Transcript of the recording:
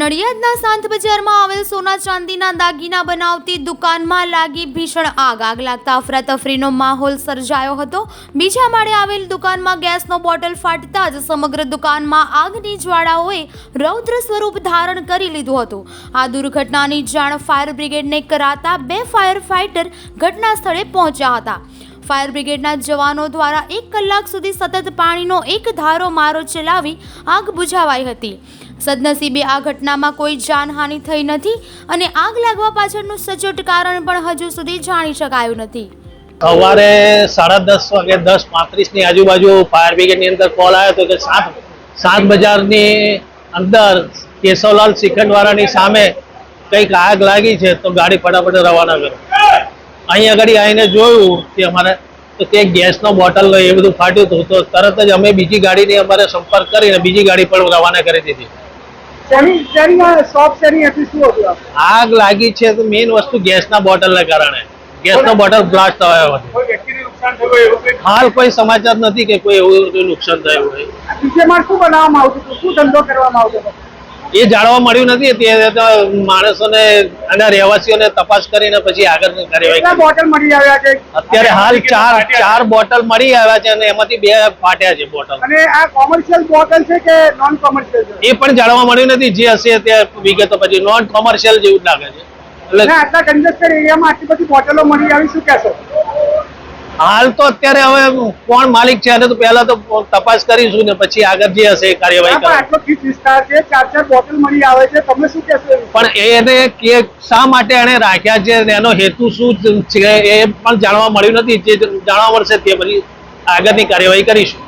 નડિયાદના સાંત બજારમાં આવેલ સોના ચાંદીના દાગીના બનાવતી દુકાનમાં લાગી ભીષણ આગ. આગ લાગતા અફરાતફરીનો માહોલ સર્જાયો હતો. બીજા માળે આવેલ દુકાનમાં ગેસનો બોટલ ફાટતા જ સમગ્ર દુકાનમાં આગની જ્વાળાઓએ રૌદ્ર સ્વરૂપ ધારણ કરી લીધું હતું. આ દુર્ઘટનાની જાણ ફાયર બ્રિગેડને કરાતા બે ફાયર ફાઇટર ઘટના સ્થળે પહોંચ્યા હતા. ફાયર બ્રિગેડના જવાનો દ્વારા એક કલાક સુધી સતત પાણીનો એક ધારો મારો ચલાવી આગ બુઝાવાઈ હતી. સદનસીબે આ ઘટનામાં કોઈ જાનહાનિ થઈ નથી અને આગ લાગવા પાછળનું સચોટ કારણ પણ હજુ સુધી જાણી શકાયું નથી. સવારે સાડા દસ વાગે દસ પાંત્રીસની આજુબાજુ ફાયર બ્રિગેડની અંદર કોલ આવ્યો હતો કે સાત સાત બજારની અંદર કેશવલાલ શ્રીખંડવાળાની સામે કંઈક આગ લાગી છે, તો ગાડી ફટાફટ રવાના કરો. અહીં આગળ આવીને જોયું કે અમારે તો તે ગેસનો બોટલ એ બધું ફાટ્યું હતું. તો તરત જ અમે બીજી ગાડીની અમારે સંપર્ક કરીને બીજી ગાડી પણ રવાના કરી દીધી? આગ લાગી છે તો મેઇન વસ્તુ ગેસના બોટલને કારણે. ગેસનો બોટલ બ્લાસ્ટ થયો હતો. કોઈ વ્યક્તિને નુકસાન થયું હોય એવું કંઈ? હાલ કોઈ સમાચાર નથી કે કોઈ એવું નુકસાન થયું હોય. શું બનાવવામાં આવતું શું ધંધો કરવામાં આવતો એ જાણવા મળ્યું નથી તે માણસોને અને રહેવાસીઓને તપાસ કરીને પછી આગળની કાર્યવાહી બોટલ મળી આવ્યા છે? અત્યારે હાલ ચાર ચાર બોટલ મળી આવ્યા છે અને એમાંથી બે ફાટ્યા છે બોટલ. અને આ કોમર્શિયલ બોટલ છે કે નોન કોમર્શિયલ છે? એ પણ જાણવા મળ્યું નથી. જે હશે તે વિગતો પછી. નોન કોમર્શિયલ જેવું લાગે છે. એટલે આટલા કન્જેસ્ટેડ એરિયામાં આટલી બધી બોટલો મળી આવી શું કહેશો? હાલ તો અત્યારે હવે કોણ માલિક છે અને તો પહેલા તો તપાસ કરીશું ને પછી આગળ જે હશે એ કાર્યવાહી પણ આટલો ગીચ વિસ્તાર છે ચાર ચાર બોટલ મળી આવે છે તમે શું કહેશો? પણ એને કે શા માટે એને રાખ્યા છે એનો હેતુ શું છે એ પણ જાણવા મળ્યું નથી જે જાણવા મળશે તે પછી આગળની કાર્યવાહી કરીશું.